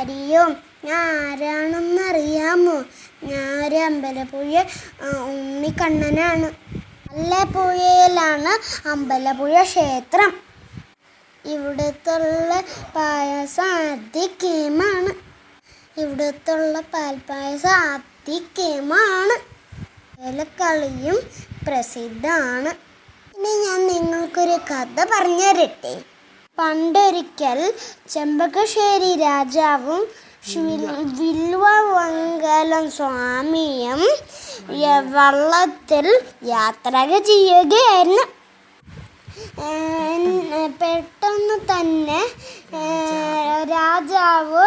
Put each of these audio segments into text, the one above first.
അറിയോ ഞാൻ ആരാണെന്നറിയാമോ ഞാൻ ഒരു അമ്പലപ്പുഴ ഉണ്ണിക്കണ്ണനാണ്. അല്ലപ്പുഴയിലാണ് അമ്പലപ്പുഴ ക്ഷേത്രം. ഇവിടുത്തുള്ള പായസം അതിക്കേമാണ് ഇവിടുത്തുള്ള പാൽപ്പായസം അതിക്കേമാണ് കളിയും പ്രസിദ്ധമാണ്. ഇനി ഞാൻ നിങ്ങൾക്കൊരു കഥ പറഞ്ഞു തരട്ടെ പണ്ടൊരിക്കൽ ചെമ്പകശ്ശേരി രാജാവും വില്വ വില്വമംഗലം സ്വാമിയും വള്ളത്തിൽ യാത്ര ചെയ്യുകയായിരുന്നു. പെട്ടെന്ന് തന്നെ രാജാവ്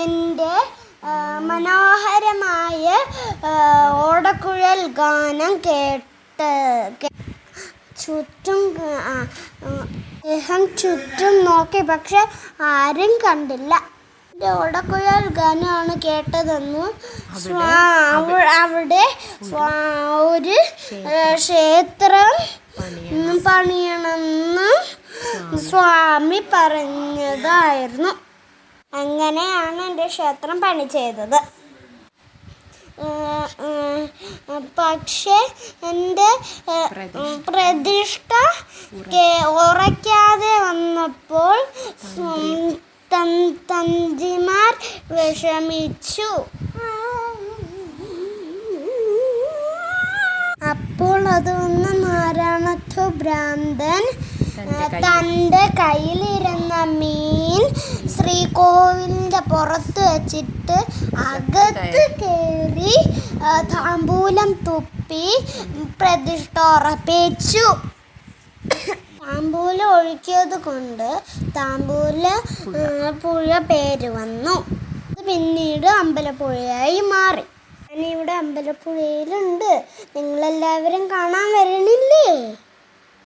എന്റെ മനോഹരമായ ഓടക്കുഴൽ ഗാനം കേട്ട് കേ- ചുറ്റും അദ്ദേഹം ചുറ്റും നോക്കി. പക്ഷെ ആരും കണ്ടില്ല. എന്റെ ഓടക്കുഴൽ ഗാനമാണ് കേട്ടതെന്ന്. അവിടെ? ഒരു ക്ഷേത്രം പണിയണമെന്ന് സ്വാമി പറഞ്ഞതായിരുന്നു. അങ്ങനെയാണ് എന്റെ ക്ഷേത്രം പണി ചെയ്തത്. പക്ഷേ എന്റെ പ്രതിഷ്ഠ ഉറയ്ക്കാതെ വന്നപ്പോൾ തന്തിമാർ വിഷമിച്ചു. അപ്പോൾ അത് വന്ന നാരായണത്വ ഭ്രാന്തൻ തന്റെ കയ്യിലിരുന്ന മീൻ ശ്രീകോവിലിന്റെ പുറത്ത് വെച്ചിട്ട് അകത്ത് കയറി താമ്പൂലം തുപ്പി പ്രതിഷ്ഠ ഉറപ്പിച്ചു. താമ്പൂല ഒഴുക്കിയത് കൊണ്ട് താമ്പൂല പുഴ പേര് വന്നു. പിന്നീട് അമ്പലപ്പുഴയായി മാറി. ഞാനിവിടെ അമ്പലപ്പുഴയിലുണ്ട്. നിങ്ങളെല്ലാവരും കാണാൻ വരണില്ലേ?